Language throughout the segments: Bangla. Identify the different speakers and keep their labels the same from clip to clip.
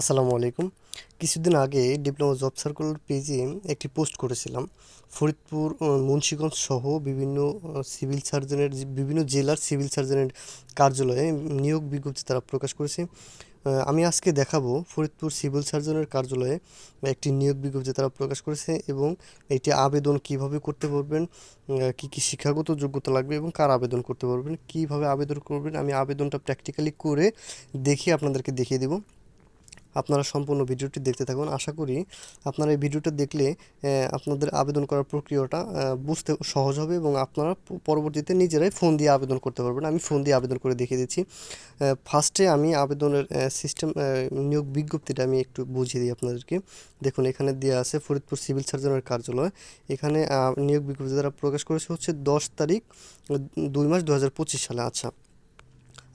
Speaker 1: আসসালামু আলাইকুম। কিছুদিন আগে ডিপ্লোমা জব সার্কুলার পেজে একটি পোস্ট করেছিলাম। ফরিদপুর মুন্সিগঞ্জ সহ বিভিন্ন সিভিল সার্জনের, বিভিন্ন জেলার সিভিল সার্জনের কার্যালয়ে নিয়োগ বিজ্ঞপ্তি তারা প্রকাশ করেছে। আমি আজকে দেখাবো ফরিদপুর সিভিল সার্জনের কার্যালয়ে একটি নিয়োগ বিজ্ঞপ্তি তারা প্রকাশ করেছে এবং এটি আবেদন কীভাবে করতে পারবেন কী কী শিক্ষাগত যোগ্যতা লাগবে এবং কার আবেদন করতে পারবেন, কীভাবে আবেদন করবেন, আমি আবেদনটা প্র্যাকটিক্যালি করে দেখিয়ে আপনাদেরকে দেখিয়ে দেবো। আপনারা সম্পূর্ণ ভিডিওটি দেখতে থাকুন। আশা করি আপনারা এই ভিডিওটা দেখলে আপনাদের আবেদন করার প্রক্রিয়াটা বুঝতে সহজ হবে এবং আপনারা পরবর্তীতে নিজেরাই ফোন দিয়ে আবেদন করতে পারবেন। আমি ফোন দিয়ে আবেদন করে দেখিয়ে দিচ্ছি। ফার্স্টে আমি আবেদনের সিস্টেম নিয়োগ বিজ্ঞপ্তিটা আমি একটু বুঝিয়ে দিই আপনাদেরকে। দেখুন, এখানে দেওয়া আছে ফরিদপুর সিভিল সার্জনের কার্যালয়। এখানে নিয়োগ বিজ্ঞপ্তি দ্বারা প্রকাশ করেছে হচ্ছে দশ তারিখ, দুই মাস দু হাজার পঁচিশ সালে। আচ্ছা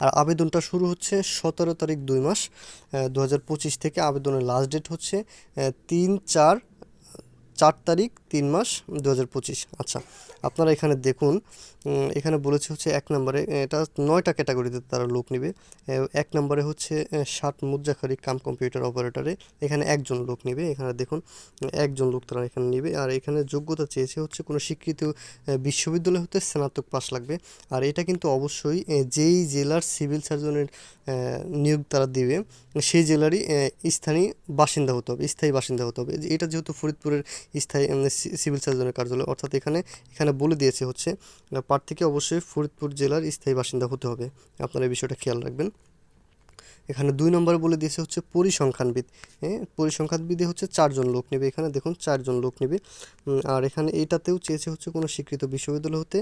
Speaker 1: আর আবেদনটা শুরু হচ্ছে সতেরো তারিখ দুই মাস দু হাজার পঁচিশ থেকে আবেদনের লাস্ট ডেট হচ্ছে তিন চার চার তারিখ তিন মাস দু হাজার পঁচিশ। আচ্ছা আপনারা এখানে দেখুন এখানে বলেছে হচ্ছে এক নম্বরে এটা নয়টা ক্যাটাগরিতে তারা লোক নেবে। এক নম্বরে হচ্ছে ষাট মুদ্রাখারি কাম কম্পিউটার অপারেটরে এখানে একজন লোক নেবে। এখানে দেখুন, একজন লোক তারা এখানে নেবে। আর এখানে যোগ্যতা চেয়েছে হচ্ছে কোনো স্বীকৃত বিশ্ববিদ্যালয় হতে স্নাতক পাস লাগবে। আর এটা কিন্তু অবশ্যই যেই জেলার সিভিল সার্জনের নিয়োগ তারা দিবে, সেই জেলারই স্থানীয় বাসিন্দা হতে হবে, স্থায়ী বাসিন্দা হতে হবে। এটা যেহেতু ফরিদপুরের স্থায়ী সিভিল সার্জনের কার্যালয়। অর্থাৎ এখানে এখানে বলে দিয়েছে হচ্ছে প্রার্থীকে অবশ্যই ফরিদপুর জেলার স্থায়ী বাসিন্দা হতে হবে। আপনারা এই বিষয়টা খেয়াল রাখবেন। এখানে দুই নম্বরে বলে দিয়েছে হচ্ছে পরিসংখ্যানবিদ। হ্যাঁ পরিসংখ্যানবিদে হচ্ছে চারজন লোক নেবে। এখানে দেখুন, চারজন লোক নেবে। আর এখানে এইটাতেও চেয়েছে হচ্ছে কোনো স্বীকৃত বিশ্ববিদ্যালয় হতে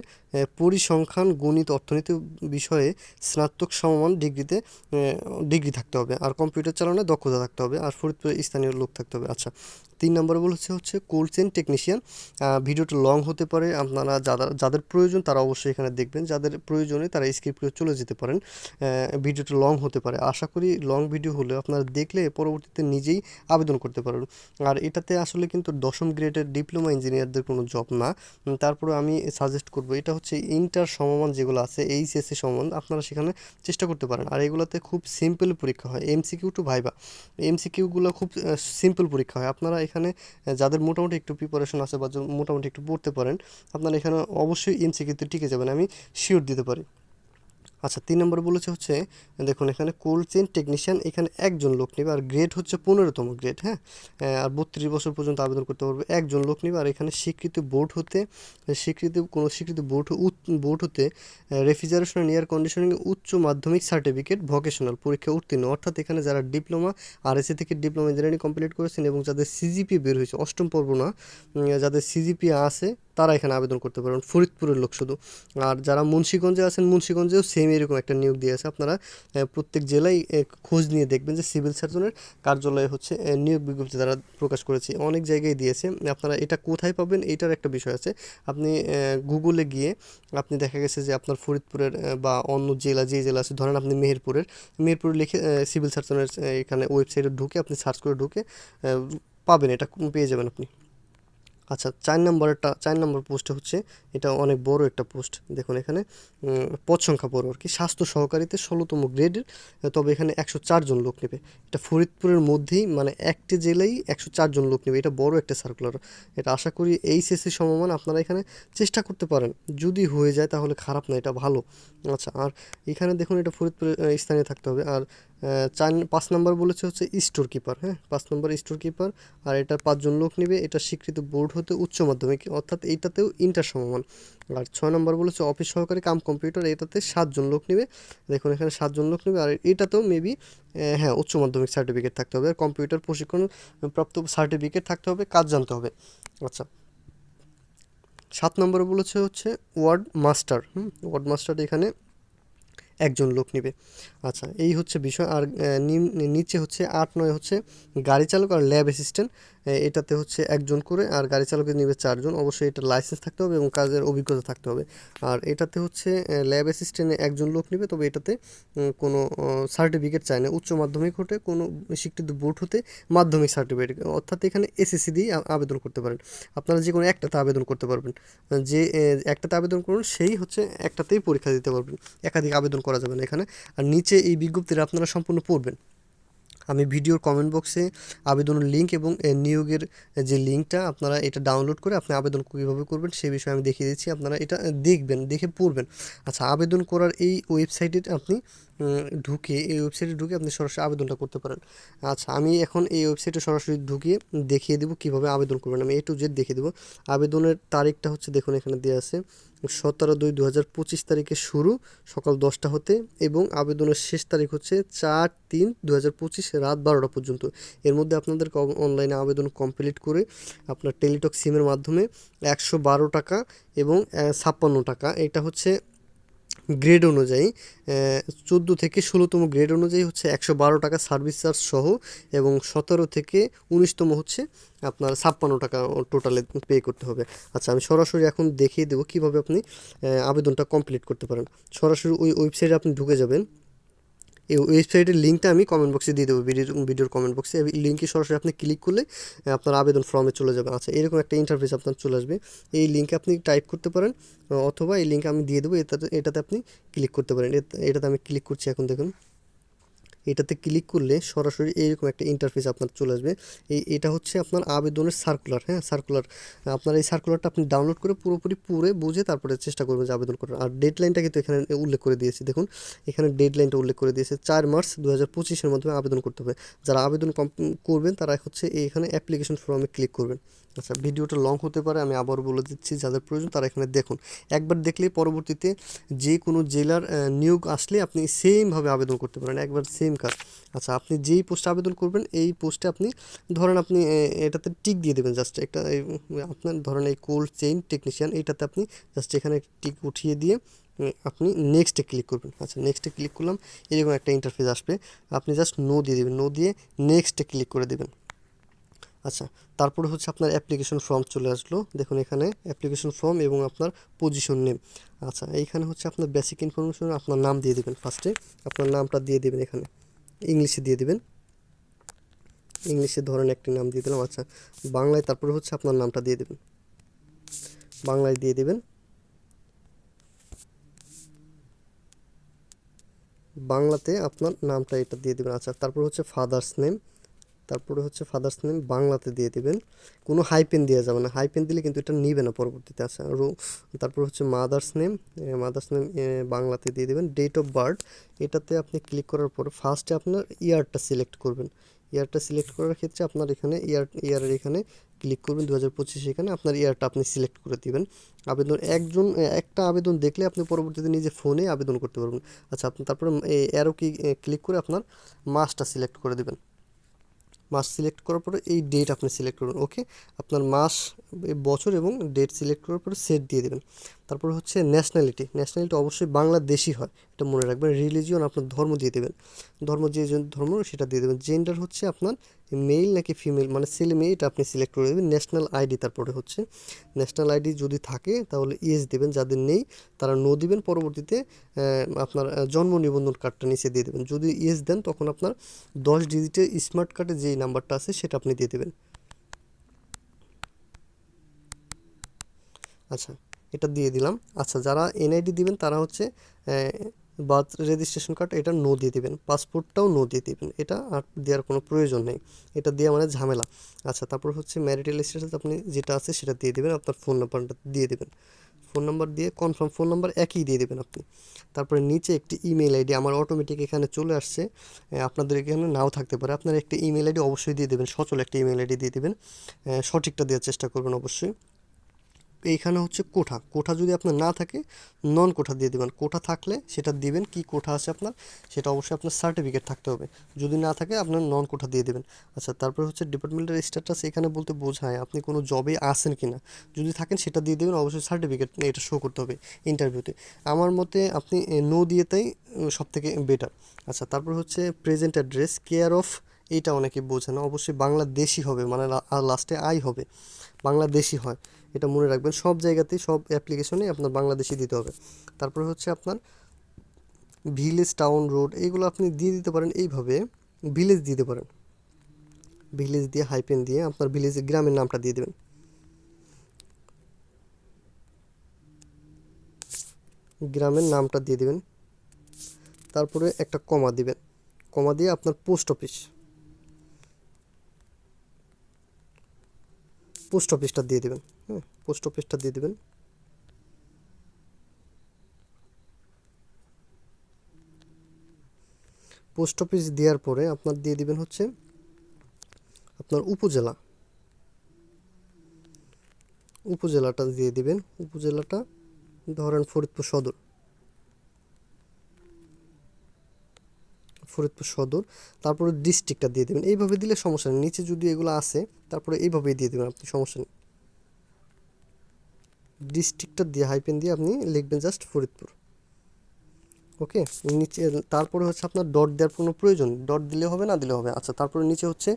Speaker 1: পরিসংখ্যান, গণিত, অর্থনীতি বিষয়ে স্নাতক সমমান ডিগ্রিতে ডিগ্রি থাকতে হবে। আর কম্পিউটার চালানোর দক্ষতা থাকতে হবে। আর ফরিদপুরের স্থানীয় লোক থাকতে হবে। আচ্ছা তিন নম্বরে বলেছে হচ্ছে কোল্ড চেন টেকনিশিয়ান ভিডিওটা লং হতে পারে, আপনারা যাদের যাদের প্রয়োজন তারা অবশ্যই এখানে দেখবেন, যাদের প্রয়োজনে তারা স্কিপ করে চলে যেতে পারেন। ভিডিওটা লং হতে পারে। আশা করি লং ভিডিও হলে আপনারা দেখলে পরবর্তীতে নিজেই আবেদন করতে পারবেন আর এটাতে আসলে কিন্তু দশম গ্রেডের ডিপ্লোমা ইঞ্জিনিয়ারদের কোনো জব না। তারপরে আমি সাজেস্ট করব, এটা হচ্ছে ইন্টার সমমান যেগুলো আছে এইচএসসি সমমান, আপনারা সেখানে চেষ্টা করতে পারেন। আর এগুলোতে খুব সিম্পল পরীক্ষা হয় এমসিকিউ টু ভাইবা এমসিকিউগুলো খুব সিম্পল পরীক্ষা হয়। আপনারা এখানে যাদের মোটামুটি একটু প্রিপারেশন আছে বা মোটামুটি একটু পড়তে পারেন, আপনারা এখানে অবশ্যই এমসিকিউতে টিকে যাবেন, আমি শিওর দিতে পারি। আচ্ছা তিন নম্বর বলেছে হচ্ছে, দেখুন এখানে কোল্ড চেন টেকনিশিয়ান এখানে একজন লোক নেবে, আর গ্রেড হচ্ছে পনেরোতম গ্রেড হ্যাঁ? আর বত্রিশ বছর পর্যন্ত আবেদন করতে পারবে, একজন লোক নেবে, আর এখানে স্বীকৃত বোর্ড হতে, স্বীকৃত, কোনো স্বীকৃত বোর্ড বোর্ড হতে রেফ্রিজারেশন অ্যান্ড এয়ার কন্ডিশনিং উচ্চ মাধ্যমিক সার্টিফিকেট ভোকেশনাল পরীক্ষা উত্তীর্ণ। অর্থাৎ এখানে যারা ডিপ্লোমা আর এসি থেকে ডিপ্লোমা ইঞ্জিনিয়ারিং কমপ্লিট করেছেন এবং যাদের সিজিপি বের হয়েছে, অষ্টম পর্ব না যাদের সিজিপি আছে তারা এখানে আবেদন করতে পারেন। ফরিদপুরের লোক শুধু। আর যারা মুন্সিগঞ্জে আছেন, মুন্সিগঞ্জেও সেম এরকম একটা নিয়োগ দিয়ে আছে। আপনারা প্রত্যেক জেলায় খোঁজ নিয়ে দেখবেন যে সিভিল সার্জনের কার্যালয়ে হচ্ছে নিয়োগ বিজ্ঞপ্তি তারা প্রকাশ করেছে। অনেক জায়গায় দিয়েছে। আপনারা এটা কোথায় পাবেন এটার একটা বিষয় আছে। আপনি গুগলে গিয়ে আপনি দেখা গেছে যে আপনার ফরিদপুরের বা অন্য জেলা, যে জেলা আছে, ধরেন আপনি মেহেরপুরের, মেহেরপুরে লিখে সিভিল সার্জনের এখানে ওয়েবসাইটে ঢুকে আপনি সার্চ করে ঢুকে পাবেন। এটা পেয়ে যাবেন আপনি। আচ্ছা চার নম্বরেরটা, চার নম্বর পোস্টে হচ্ছে, এটা অনেক বড় একটা পোস্ট দেখুন এখানে পদ সংখ্যা বড় আর কি, স্বাস্থ্য সহকারীতে ষোলোতম গ্রেডের তবে এখানে একশো চারজন লোক নেবে, এটা ফরিদপুরের মধ্যেই মানে একটি জেলেই একশো চারজন লোক নেবে, এটা বড় একটা সার্কুলার এটা আশা করি এইচএসসি সমমান আপনারা এখানে চেষ্টা করতে পারেন, যদি হয়ে যায় তাহলে খারাপ না, এটা ভালো আচ্ছা আর এখানে দেখুন এটা ফরিদপুরের স্থানে থাকতে হবে, আর চার, পাঁচ নাম্বার বলেছে হচ্ছে স্টোর কিপার হ্যাঁ? পাঁচ নম্বর স্টোর কিপার, আর এটার পাঁচজন লোক নেবে, এটা স্বীকৃত বোর্ড হতে উচ্চ মাধ্যমিক, অর্থাৎ এইটাতেও ইন্টার সমমান। আর ছয় নম্বর বলেছে অফিস সহকারী কাম কম্পিউটার, এটাতে সাতজন লোক নেবে। দেখুন এখানে সাতজন লোক নেবে, আর এটাতেও মেবি হ্যাঁ উচ্চ মাধ্যমিক সার্টিফিকেট থাকতে হবে। আর কম্পিউটার প্রশিক্ষণ প্রাপ্ত সার্টিফিকেট থাকতে হবে, কাজ জানতে হবে। আচ্ছা। সাত নম্বরে বলেছে হচ্ছে ওয়ার্ড মাস্টার, হুম? ওয়ার্ড মাস্টার এখানে একজন লোক নেবে। আচ্ছা এই হচ্ছে বিষয়। আর নিচে হচ্ছে আট, নয় হচ্ছে গাড়ি চালক আর ল্যাব অ্যাসিস্ট্যান্ট এটাতে হচ্ছে একজন করে আর গাড়ি চালকের নেবে চারজন। অবশ্যই এটা লাইসেন্স থাকতে হবে এবং কাজের অভিজ্ঞতা থাকতে হবে। আর এটাতে হচ্ছে ল্যাব অ্যাসিস্ট্যান্টে একজন লোক নেবে, তবে এটাতে কোনো সার্টিফিকেট চায় না। উচ্চ মাধ্যমিক হতে, কোনো স্বীকৃত বোর্ড হতে মাধ্যমিক সার্টিফিকেট অর্থাৎ এখানে এসএসসি দিয়ে আবেদন করতে পারেন। আপনারা যে কোনো একটাতে আবেদন করতে পারবেন। যে একটাতে আবেদন করুন সেই হচ্ছে একটাতেই পরীক্ষা দিতে পারবেন। একাধিক আবেদন করা যাবে না এখানে। আর নিচে এই বিজ্ঞপ্তিটা আপনারা সম্পূর্ণ পড়বেন। আমি ভিডিওর কমেন্ট বক্সে আবেদনের লিঙ্ক এবং নিয়োগের যে লিঙ্কটা আপনারা এটা ডাউনলোড করে আপনি আবেদন কীভাবে করবেন সে বিষয়ে আমি দেখিয়ে দিচ্ছি। আপনারা এটা দেখবেন, দেখে পড়বেন। আচ্ছা আবেদন করার এই ওয়েবসাইটে আপনি ঢুকে এই ওয়েবসাইটে ঢুকে আপনি সরাসরি আবেদনটা করতে পারেন। আচ্ছা আমি এখন এই ওয়েবসাইটে সরাসরি ঢুকিয়ে দেখিয়ে দেবো কীভাবে আবেদন করবেন। আমি এ টু জেড দেখিয়ে দেবো। আবেদনের তারিখটা হচ্ছে দেখুন, এখানে দেওয়া আছে সতেরো দুই দু হাজার পঁচিশ তারিখে শুরু, সকাল দশটা হতে এবং আবেদনের শেষ তারিখ হচ্ছে চার তিন দু হাজার পঁচিশ রাত বারোটা পর্যন্ত। এর মধ্যে আপনাদেরকে অনলাইনে আবেদন কমপ্লিট করে আপনার টেলিটক সিমের মাধ্যমে একশো বারো টাকা এবং ছাপ্পান্ন টাকা। এটা হচ্ছে গ্রেড অনুযায়ী চোদ্দ থেকে ষোলোতম গ্রেড অনুযায়ী হচ্ছে একশো বারো টাকা সার্ভিস চার্জ সহ এবং সতেরো থেকে উনিশতম হচ্ছে আপনার ছাপ্পান্ন টাকা টোটালে পে করতে হবে। আচ্ছা আমি সরাসরি এখন দেখিয়ে দেবো কীভাবে আপনি আবেদনটা কমপ্লিট করতে পারেন। সরাসরি ওই ওয়েবসাইটে আপনি ঢুকে যাবেন। এই ওয়েবসাইটের লিঙ্কটা আমি কমেন্ট বক্সে দিয়ে দেবো ভিডিওর ভিডিওর কমেন্ট বক্সে এই লিঙ্কে সরাসরি আপনি ক্লিক করলে আপনার আবেদন ফর্মে চলে যাবে। আচ্ছা এরকম একটা ইন্টারফেস আপনার চলে আসবে। এই লিঙ্কে আপনি টাইপ করতে পারেন অথবা এই লিঙ্কে আমি দিয়ে দেবো, এটাতে এটাতে আপনি ক্লিক করতে পারেন। এটাতে আমি ক্লিক করছি এখন, দেখুন। এটাতে ক্লিক করলে সরাসরি এইরকম একটা ইন্টারফেস আপনার চলে আসবে। এই, এটা হচ্ছে আপনার আবেদনের সার্কুলার হ্যাঁ? সার্কুলার আপনার এই সার্কুলারটা আপনি ডাউনলোড করে পুরোপুরি পুরে বুঝে তারপরে চেষ্টা করবেন যে আবেদন করার। আর ডেডলাইনটা কিন্তু এখানে উল্লেখ করে দিয়েছি। দেখুন, এখানে ডেডলাইনটা উল্লেখ করে দিয়েছে। চার মার্চ দু হাজার পঁচিশের মাধ্যমে আবেদন করতে হবে। যারা আবেদন করবেন তারা হচ্ছে এখানে অ্যাপ্লিকেশন ফর্মে ক্লিক করবেন। আচ্ছা ভিডিওটা লং হতে পারে, আমি আবার বলে দিচ্ছি, যাদের প্রয়োজন তারা এখানে দেখুন। একবার দেখলে পরবর্তীতে যে কোনো জেলার নিয়োগ আসলে আপনি সেমভাবে আবেদন করতে পারেন। একবার সেম কাজ। আচ্ছা আপনি যেই পোস্টে আবেদন করবেন, এই পোস্টে আপনি ধরেন আপনি এটাতে টিক দিয়ে দেবেন জাস্ট একটা আপনার ধরেন এই কোল্ড চেইন টেকনিশিয়ান এইটাতে আপনি জাস্ট এখানে টিক উঠিয়ে দিয়ে আপনি নেক্সটে ক্লিক করবেন। আচ্ছা নেক্সটে ক্লিক করলাম, এরকম একটা ইন্টারফেস আসবে। আপনি জাস্ট নো দিয়ে দেবেন নো দিয়ে নেক্সটে ক্লিক করে দেবেন। আচ্ছা তারপরে হচ্ছে আপনার অ্যাপ্লিকেশন ফর্ম চলে আসলো। দেখুন এখানে অ্যাপ্লিকেশন ফর্ম এবং আপনার পজিশন নেম আচ্ছা এইখানে হচ্ছে আপনার বেসিক ইনফরমেশন আপনার নাম দিয়ে দেবেন ফার্স্টে আপনার নামটা দিয়ে দেবেন এখানে। ইংলিশে দিয়ে দেবেন। ইংলিশে ধরেন একটি নাম দিয়ে দিলাম। আচ্ছা বাংলায় তারপরে হচ্ছে আপনার নামটা দিয়ে দেবেন। বাংলায় দিয়ে দেবেন। বাংলাতে আপনার নামটা এটা দিয়ে দেবেন। আচ্ছা তারপর হচ্ছে ফাদার্স নেম তারপরে হচ্ছে ফাদার্স নেম বাংলাতে দিয়ে দেবেন। কোনো হাইপেন দেওয়া যাবে না। হাইপেন দিলে কিন্তু এটা নিবে না পরবর্তীতে। আচ্ছা রো, তারপর হচ্ছে মাদার্স নেম মাদার্স নেম বাংলাতে দিয়ে দেবেন। ডেট অফ বার্থ এটাতে আপনি ক্লিক করার পর ফার্স্টে আপনার ইয়ারটা সিলেক্ট করবেন। ইয়ারটা সিলেক্ট করার ক্ষেত্রে আপনার এখানে ইয়ার ইয়ারের এখানে ক্লিক করবেন। দু হাজার পঁচিশে এখানে আপনার ইয়ারটা আপনি সিলেক্ট করে দিবেন। আবেদন একজন একটা আবেদন দেখলে আপনি পরবর্তীতে নিজে ফোনে আবেদন করতে পারবেন। আচ্ছা আপনি তারপরে অ্যারো কি ক্লিক করে আপনার মাসটা সিলেক্ট করে দেবেন। মাস সিলেক্ট করার পরে এই ডেট আপনি সিলেক্ট করবেন ওকে আপনার মাস, বছর এবং ডেট সিলেক্ট করার পরে সেট দিয়ে দেবেন। তারপর হচ্ছে ন্যাশনালিটি ন্যাশনালিটি অবশ্যই বাংলাদেশি হয়। এটা মনে রাখবেন রিলিজিয়ন আপনার ধর্ম দিয়ে দেবেন। ধর্ম যে ধর্ম, সেটা দিয়ে দেবেন। জেন্ডার হচ্ছে আপনার মেল নাকি ফিমেল মানে ছেলে মেয়ে, এটা আপনি সিলেক্ট করে দেবেন। ন্যাশনাল আইডি তারপরে হচ্ছে ন্যাশনাল আইডি যদি থাকে, তাহলে ইয়েস দেবেন। যাদের নেই, তারা নো দিবেন। পরবর্তীতে আপনার জন্ম নিবন্ধন কার্ডটা নিচে দিয়ে দেবেন। যদি ইয়েস দেন, তখন আপনার দশ ডিজিটের স্মার্ট কার্ডে যেই নাম্বারটা আছে, সেটা আপনি দিয়ে দেবেন। আচ্ছা। এটা দিয়ে দিলাম। আচ্ছা যারা এনআইডি দিবেন, তারা হচ্ছে বার্থ রেজিস্ট্রেশন কার্ড এটা নো দিয়ে দিবেন। পাসপোর্টটাও নো দিয়ে দিবেন। এটা আর দেওয়ার কোনো প্রয়োজন নেই। এটা দিয়ে মানে ঝামেলা। আচ্ছা তারপর হচ্ছে ম্যারিটাল স্ট্যাটাস আপনি যেটা আছে সেটা দিয়ে দেবেন, আপনার ফোন নাম্বারটা দিয়ে দেবেন। ফোন নাম্বার দিয়ে কনফার্ম ফোন নাম্বার একই দিয়ে দেবেন আপনি। তারপরে নিচে একটি ইমেল আইডি আমার অটোমেটিক এখানে চলে আসছে। আপনাদের এখানে নাও থাকতে পারে। আপনার একটি ইমেল আইডি অবশ্যই দিয়ে দেবেন, সচল একটা ইমেল আইডি দিয়ে দেবেন। সঠিকটা দেওয়ার চেষ্টা করবেন অবশ্যই। এইখানে হচ্ছে কোঠা। কোঠা যদি আপনার না থাকে নন কোঠা দিয়ে দেবেন। কোঠা থাকলে সেটা দিবেন, কি কোঠা আছে আপনার, সেটা অবশ্যই আপনার সার্টিফিকেট থাকতে হবে। যদি না থাকে, আপনার নন কোঠা দিয়ে দেবেন। আচ্ছা তারপর হচ্ছে ডিপার্টমেন্টের স্ট্যাটাস এখানে বলতে বোঝায় আপনি কোনো জবে আছেন কি না যদি থাকেন, সেটা দিয়ে দেবেন, অবশ্যই সার্টিফিকেট এটা শো করতে হবে ইন্টারভিউতে আমার মতে আপনি নো দিয়েতেই সব থেকে বেটার আচ্ছা তারপর হচ্ছে প্রেজেন্ট অ্যাড্রেস কেয়ার অফ এটা অনেকে বোঝে না। অবশ্যই বাংলাদেশি হবে মানে লাস্টে আই হবে। বাংলাদেশি হয়। এটা মনে রাখবেন, সব জায়গাতেই, সব অ্যাপ্লিকেশনে আপনার বাংলাদেশি দিতে হবে। তারপরে হচ্ছে আপনার ভিলেজ টাউন রোড এইগুলো আপনি দিয়ে দিতে পারেন এইভাবে ভিলেজ দিতে পারেন। ভিলেজ দিয়ে হাইপেন দিয়ে আপনার ভিলেজ গ্রামের নামটা দিয়ে দেবেন। গ্রামের নামটা দিয়ে দেবেন। তারপরে একটা কমা দিবেন। কমা দিয়ে আপনার পোস্ট অফিস পোস্ট অফিসটা দিয়ে দেবেন। পোস্ট অফিসটা দিয়ে দেবেন। পোস্ট অফিস দেওয়ার পরে আপনার দিয়ে দিবেন হচ্ছে আপনার উপজেলা। উপজেলাটা দিয়ে দিবেন। উপজেলাটা ধরেন ফরিদপুর সদর। ফরিদপুর সদর। তারপরে ডিস্ট্রিক্টটা দিয়ে দেবেন। এইভাবে দিলে সমস্যা নেই। নিচে যদি এগুলো আসে তারপরে এইভাবেই দিয়ে দেবেন। আপনি সমস্যা নেই। ডিস্ট্রিক্টটা দিয়ে হাইপেন দিয়ে আপনি লিখবেন জাস্ট ফরিদপুর। ওকে? নিচে, তারপরে হচ্ছে আপনার ডট দেওয়ার কোনো প্রয়োজন? ডট দিলে হবে, না দিলে হবে? আচ্ছা তারপরে নিচে হচ্ছে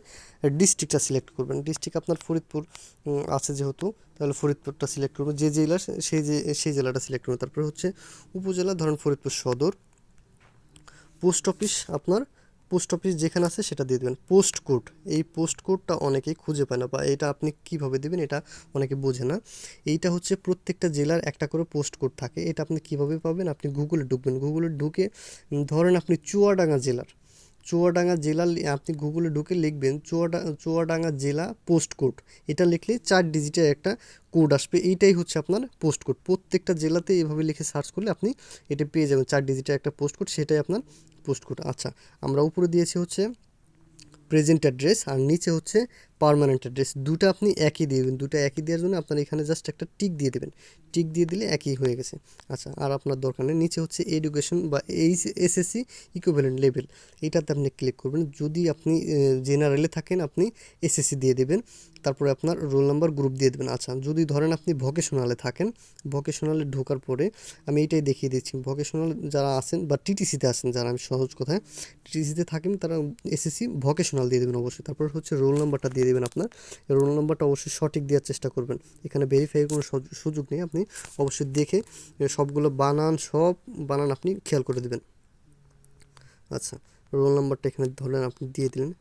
Speaker 1: ডিস্ট্রিক্টটা সিলেক্ট করবেন। ডিস্ট্রিক্ট আপনার ফরিদপুর আছে যেহেতু, তাহলে ফরিদপুরটা সিলেক্ট করবেন। যে জেলা সেই যে, সেই জেলাটা সিলেক্ট করবেন। তারপরে হচ্ছে উপজেলা, ধরেন ফরিদপুর সদর পোস্ট অফিস আপনার পোস্ট অফিস যেখানে আছে সেটা দিয়ে দেবেন। পোস্ট কোড, এই পোস্ট কোডটা অনেকেই খুঁজে পায় না বা এটা আপনি কীভাবে দেবেন এটা অনেকে বোঝে না। এইটা হচ্ছে প্রত্যেকটা জেলার একটা করে পোস্ট কোড থাকে। এটা আপনি কীভাবে পাবেন? আপনি গুগলে ঢুকবেন। গুগলে ঢুকে, ধরেন আপনি চুয়াডাঙ্গা জেলার চুয়াডাঙ্গা জেলা আপনি গুগলে ঢুকে লিখবেন চুয়াডা চুয়াডাঙ্গা জেলা পোস্ট কোড। এটা লিখলে চার ডিজিটের একটা কোড আসবে। এইটাই হচ্ছে আপনার পোস্ট কোড। প্রত্যেকটা জেলাতে এভাবে লিখে সার্চ করলে আপনি এটা পেয়ে যাবেন। চার ডিজিটের একটা পোস্ট কোড, সেটাই আপনার পোস্ট কোড। আচ্ছা আমরা উপরে দিয়েছি হচ্ছে প্রেজেন্ট অ্যাড্রেস আর নিচে হচ্ছে পার্মানেন্ট অ্যাড্রেস দুটো আপনি একই দিয়ে দেবেন, দুটো একই দেওয়ার জন্য আপনার এখানে জাস্ট একটা টিক দিয়ে দেবেন। টিক দিয়ে দিলে একই হয়ে গেছে। আচ্ছা আর আপনার দরকার নেই, নিচে হচ্ছে এডুকেশন বা এইচ এসএসসি ইকুইভ্যালেন্ট লেভেল এটাতে আপনি ক্লিক করবেন। যদি আপনি জেনারেলে থাকেন, আপনি এসএসসি দিয়ে দেবেন। তারপরে আপনার রোল নাম্বার গ্রুপ দিয়ে দেবেন। আচ্ছা যদি ধরেন আপনি ভকেশনালে থাকেন, ভকেশনালে ঢোকার পরে আমি এটাই দেখিয়ে দিচ্ছি। ভকেশনাল যারা আছেন বা টিটিসিতে আছেন, যারা আমি সহজ কথায় টিটিসিতে থাকেন, তারা এসএসসি ভকেশনাল দিয়ে দেবেন অবশ্যই। তারপর হচ্ছে রোল নাম্বারটা দিয়ে দেবেন আপনার। রোল নাম্বারটা অবশ্যই সঠিক দেওয়ার চেষ্টা করবেন। এখানে ভেরিফাই কোনো সুযোগ নেই। আপনি অবশ্যই দেখে সবগুলো বানান, সব বানান আপনি খেয়াল করে দেবেন। আচ্ছা রোল নাম্বারটা এখানে ধরলেন আপনি দিয়ে দিলেন।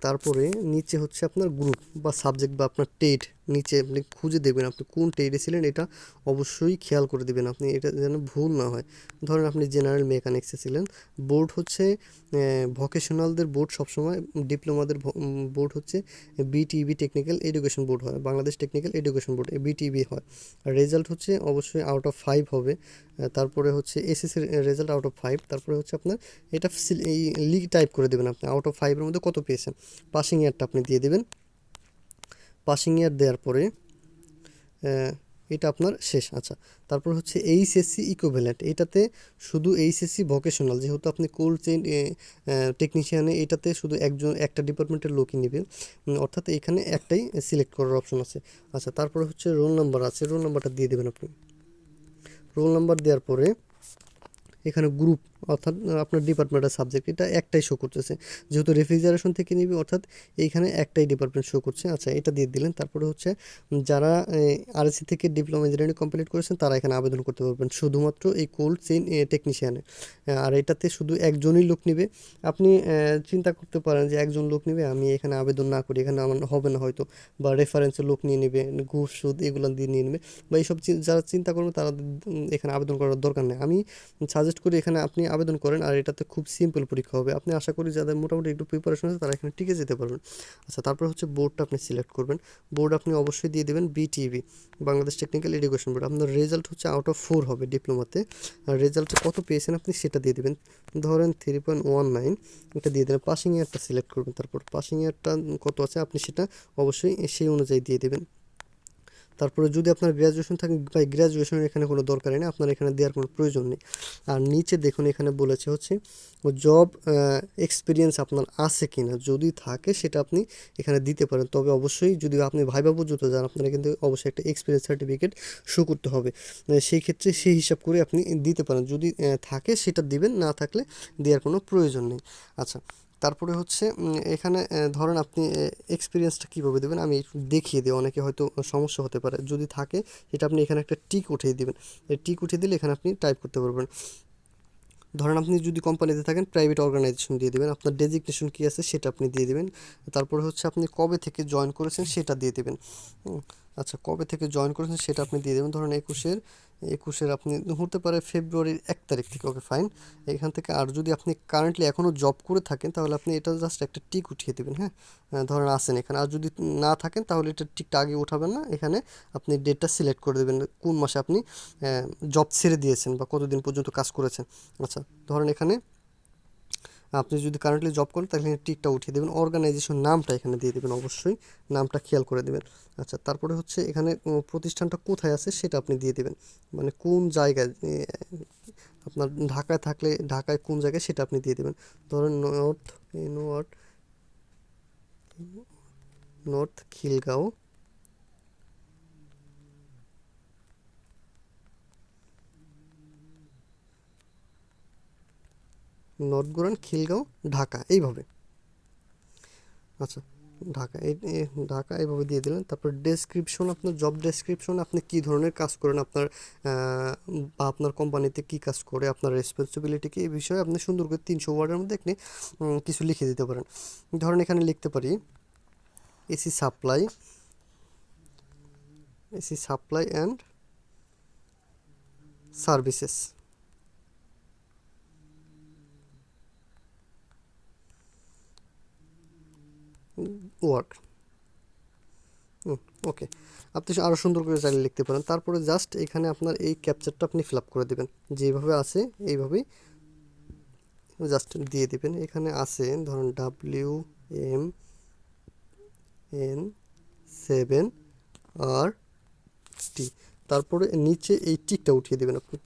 Speaker 1: তারপরে নিচে হচ্ছে আপনার গ্রুপ বা সাবজেক্ট বা আপনার টেট। নিচে আপনি খুঁজে দেখবেন আপনি কোন টেটে ছিলেন, এটা অবশ্যই খেয়াল করে দেবেন আপনি, এটা যেন ভুল না হয়। ধরেন আপনি জেনারেল মেকানিক্সে ছিলেন বোর্ড হচ্ছে ভকেশনালদের বোর্ড সবসময়, ডিপ্লোমাদের বোর্ড হচ্ছে বিটিবি টেকনিক্যাল এডুকেশন বোর্ড হয়, Bangladesh technical education board BTB হয়। আর রেজাল্ট হচ্ছে অবশ্যই আউট অফ ফাইভ হবে তারপরে হচ্ছে এসএসসির রেজাল্ট আউট অফ ফাইভ তারপরে হচ্ছে আপনার এটা এই লিগ টাইপ করে দেবেন আপনি আউট অফ ফাইভের মধ্যে কত পেয়েছেন? পাসিং ইয়ারটা আপনি দিয়ে দেবেন। পাসিং ইয়ার দেওয়ার পরে এটা আপনার শেষ। আচ্ছা তারপর হচ্ছে এইচএসসি ইকুইভ্যালেন্ট এটাতে শুধু এইচএসসি ভোকেশনাল যেহেতু আপনি কোল্ড চেইন টেকনিশিয়ানে এটাতে শুধু একজন, একটা ডিপার্টমেন্টের লোকই নেবে অর্থাৎ এখানে একটাই সিলেক্ট করার অপশন আছে। আচ্ছা তারপরে হচ্ছে রোল নাম্বার আছে। রোল নাম্বারটা দিয়ে দেবেন আপনি। রোল নাম্বার দেওয়ার পরে, এখানে গ্রুপ অর্থাৎ আপনার ডিপার্টমেন্টের সাবজেক্ট এটা একটাই শো করতেছে। যেহেতু রেফ্রিজারেশন থেকে নিবি, অর্থাৎ এইখানে একটাই ডিপার্টমেন্ট শো করছে। আচ্ছা এটা দিয়ে দিলেন। তারপরে হচ্ছে, যারা আরএসসি থেকে ডিপ্লোমা ইঞ্জিনিয়ারিং কমপ্লিট করেছেন, তারা এখানে আবেদন করতে পারবেন। শুধুমাত্র এই কোল্ড চেইন টেকনিশিয়ানে আর এটাতে শুধু একজনই লোক নেবে। আপনি চিন্তা করতে পারেন যে একজন লোক নেবে, আমি এখানে আবেদন না করি, এখানে আমার হবে না হয়তো। বা রেফারেন্সের লোক নিয়ে নেবে, ঘুষ সুদ এগুলো দিয়ে নিয়ে নেবে। বা এইসব যারা চিন্তা করবে, তারা এখানে আবেদন করার দরকার নেই। আমি সাজেস্ট করি, এখানে আপনি আবেদন করেন আর এটাতে খুব সিম্পল পরীক্ষা হবে। আপনি আশা করি যাদের মোটামুটি একটু প্রিপারেশন আছে তারা এখানে টিকে যেতে পারবেন। আচ্ছা তারপর হচ্ছে বোর্ডটা আপনি সিলেক্ট করবেন। বোর্ড আপনি অবশ্যই দিয়ে দেবেন BTV Bangladesh technical education board আপনার রেজাল্ট হচ্ছে আউট অফ ফোর হবে ডিপ্লোমাতে আর রেজাল্টে কত পেয়েছেন আপনি সেটা দিয়ে দেবেন। ধরেন থ্রি পয়েন্ট ওয়ান নাইন এটা দিয়ে দেবেন। পাসিং ইয়ারটা সিলেক্ট করবেন। তারপর পাসিং ইয়ারটা কত আছে আপনি সেটা অবশ্যই সেই অনুযায়ী দিয়ে দেবেন। তারপরে যদি আপনার গ্র্যাজুয়েশন থাকে বা গ্র্যাজুয়েশনের এখানে কোনো দরকারই নেই, আপনার এখানে দেওয়ার কোনো প্রয়োজন নেই। আর নিচে দেখুন, এখানে বলেছে হচ্ছে জব এক্সপিরিয়েন্স আপনার আছে কি না যদি থাকে, সেটা আপনি এখানে দিতে পারেন। তবে অবশ্যই যদি আপনি ভাইবা পর্যন্ত যান আপনারা কিন্তু অবশ্যই একটা এক্সপিরিয়েন্স সার্টিফিকেট শো করতে হবে। সেই ক্ষেত্রে সেই হিসাব করে আপনি দিতে পারেন। যদি থাকে, সেটা দিবেন, না থাকলে দেওয়ার কোনো প্রয়োজন নেই। আচ্ছা তারপরে হচ্ছে এখানে ধরেন আপনি এক্সপিরিয়েন্সটা কীভাবে দেবেন? আমি একটু দেখিয়ে দিই, অনেকে হয়তো সমস্যা হতে পারে। যদি থাকে, সেটা আপনি এখানে একটা টিক উঠিয়ে দেবেন। টিক উঠিয়ে দিলে এখানে আপনি টাইপ করতে পারবেন। ধরেন আপনি যদি কোম্পানিতে থাকেন প্রাইভেট অর্গানাইজেশন দিয়ে দেবেন। আপনার ডেজিগনেশন কী আছে, সেটা আপনি দিয়ে দেবেন। তারপরে হচ্ছে আপনি কবে থেকে জয়েন করেছেন, সেটা দিয়ে দেবেন। আচ্ছা কবে থেকে জয়েন করেছেন, সেটা আপনি দিয়ে দেবেন। ধরেন একুশের একুশের আপনি হতে পারে ফেব্রুয়ারির এক তারিখ থেকে, ওকে ফাইন এখান থেকে আর যদি আপনি কারেন্টলি এখনও জব করে থাকেন, তাহলে আপনি এটা জাস্ট একটা টিক উঠিয়ে দেবেন হ্যাঁ? ধরেন আসেন এখানে। আর যদি না থাকেন, তাহলে এটা টিকটা আগে উঠাবেন না। এখানে আপনি ডেটটা সিলেক্ট করে দেবেন, কোন মাসে আপনি জব ছেড়ে দিয়েছেন বা কতদিন পর্যন্ত কাজ করেছেন। আচ্ছা ধরেন এখানে আপনি যদি কারেন্টলি জব করেন, তাহলে টিকটা উঠিয়ে দেবেন। অর্গানাইজেশন নামটা এখানে দিয়ে দেবেন অবশ্যই। নামটা খেয়াল করে দেবেন। আচ্ছা তারপরে হচ্ছে এখানে প্রতিষ্ঠানটা কোথায় আছে সেটা আপনি দিয়ে দেবেন। মানে কোন জায়গায় আপনার ঢাকায় থাকলে, ঢাকায় কোন জায়গায় সেটা আপনি দিয়ে দেবেন। ধরেন north north north Khilgaon. North Goran Khilgaon, Dhaka, এইভাবে। আচ্ছা ঢাকা, এই এই, ঢাকা এইভাবে দিয়ে দিলেন। তারপর ডেসক্রিপশন আপনার জব ডেসক্রিপশন আপনি কী ধরনের কাজ করেন? আপনার বা আপনার কোম্পানিতে কী কাজ করে? আপনার রেসপন্সিবিলিটি কি? এই বিষয়ে আপনি সুন্দর করে তিনশো ওয়ার্ডের মধ্যে আপনি কিছু লিখে দিতে পারেন। ধরেন এখানে লিখতে পারি AC supply AC supply and services work okay আপনি আরও সুন্দর করে চাইলে লিখতে পারেন। তারপরে জাস্ট এখানে আপনার এই ক্যাপচারটা আপনি ফিল করে দেবেন। যেভাবে আছে, এইভাবেই জাস্ট দিয়ে দিবেন। এখানে আছে, ধরুন W M N seven R T তারপরে নিচে এই টিকটা উঠিয়ে দেবেন আপনি।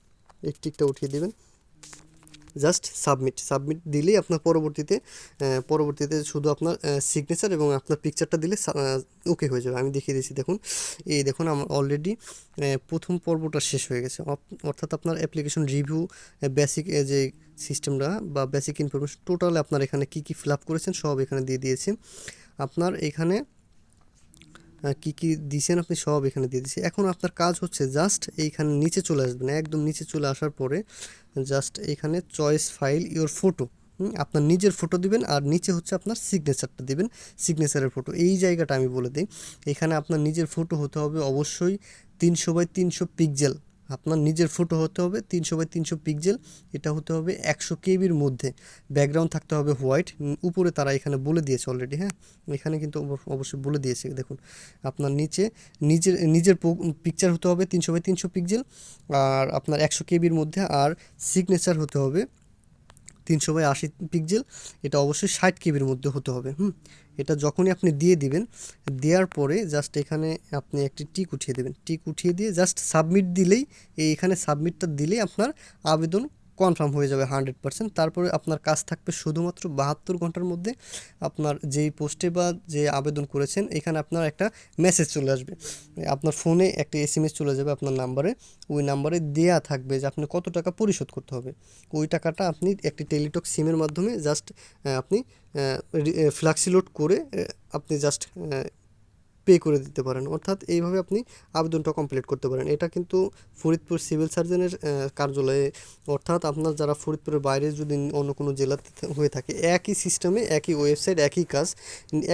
Speaker 1: এই টিকটা উঠিয়ে দেবেন। জাস্ট সাবমিট সাবমিট দিলেই আপনার পরবর্তীতে পরবর্তীতে শুধু আপনার সিগনেচার এবং আপনার পিকচারটা দিলে ওকে হয়ে যাবে। আমি দেখিয়ে দিচ্ছি দেখুন। এই দেখুন, আমার অলরেডি প্রথম পর্বটা শেষ হয়ে গেছে। অর্থাৎ আপনার অ্যাপ্লিকেশন রিভিউ বেসিক যে সিস্টেমটা বা বেসিক ইনফরমেশন টোটাল আপনার এখানে কী কী ফিল আপ করেছেন সব এখানে দিয়ে দিয়েছি। আপনার এখানে কি কি দিয়েছেন আপনি? সব এখানে দিয়ে দিয়েছি এখন আপনার কাজ হচ্ছে জাস্ট এইখানে নিচে চলে আসবেন। একদম নিচে চলে আসার পরে জাস্ট এখানে চয়েস ফাইল ইওর ফটো আপনার নিজের ফটো দিবেন আর নিচে হচ্ছে আপনার সিগনেচারটা দিবেন। সিগনেচারের ফটো এই জায়গাটা আমি বলে দিই। এখানে আপনার নিজের ফটো হতে হবে অবশ্যই তিনশো বাই তিনশো পিকজেল আপনার নিজের ফটো হতে হবে তিনশো বাই তিনশো পিকজেল এটা হতে হবে একশো কেবির মধ্যে। ব্যাকগ্রাউন্ড থাকতে হবে হোয়াইট উপরে তারা এখানে বলে দিয়েছে অলরেডি হ্যাঁ? এখানে কিন্তু অব- অবশ্যই বলে দিয়েছে, দেখুন। আপনার নিচে, নিজের নিজের পিকচার হতে হবে তিনশো বাই তিনশো পিকজেল আর আপনার একশো কেবির মধ্যে, আর সিগনেচার হতে হবে তিনশো বাই আশি পিকজেল এটা অবশ্যই ষাট কেবির মধ্যে হতে হবে, হুম? এটা যখনই আপনি দিয়ে দিবেন, দেওয়ার পরে জাস্ট এখানে আপনি একটি টিক উঠিয়ে দেবেন। টিক উঠিয়ে দিয়ে জাস্ট সাবমিট দিলেই, এই এখানে সাবমিটটা দিলেই আপনার আবেদন কনফার্ম হয়ে যাবে হান্ড্রেড পার্সেন্ট। তারপরে আপনার কাজ থাকবে শুধুমাত্র বাহাত্তর ঘণ্টার মধ্যে আপনার যেই পোস্টে বা যে আবেদন করেছেন, এখানে আপনার একটা মেসেজ চলে আসবে। আপনার ফোনে একটা এস এম এস চলে যাবে আপনার নাম্বারে। ওই নাম্বারে দেয়া থাকবে যে আপনি কত টাকা পরিশোধ করতে হবে। ওই টাকাটা আপনি একটি টেলিটক সিমের মাধ্যমে জাস্ট আপনি ফ্লাক্সি লোড করে আপনি জাস্ট পে করে দিতে পারেন। অর্থাৎ এইভাবে আপনি আবেদনটা কমপ্লিট করতে পারেন। এটা কিন্তু ফরিদপুর সিভিল সার্জনের কার্যালয়ে, অর্থাৎ আপনার যারা ফরিদপুরের বাইরে যদি অন্য কোনো জেলাতে হয়ে থাকে, একই সিস্টেমে একই ওয়েবসাইট একই কাজ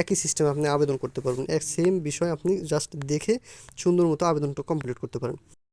Speaker 1: একই সিস্টেমে আপনি আবেদন করতে পারবেন। এক সেম বিষয় আপনি জাস্ট দেখে সুন্দর মতো আবেদনটা কমপ্লিট করতে পারেন।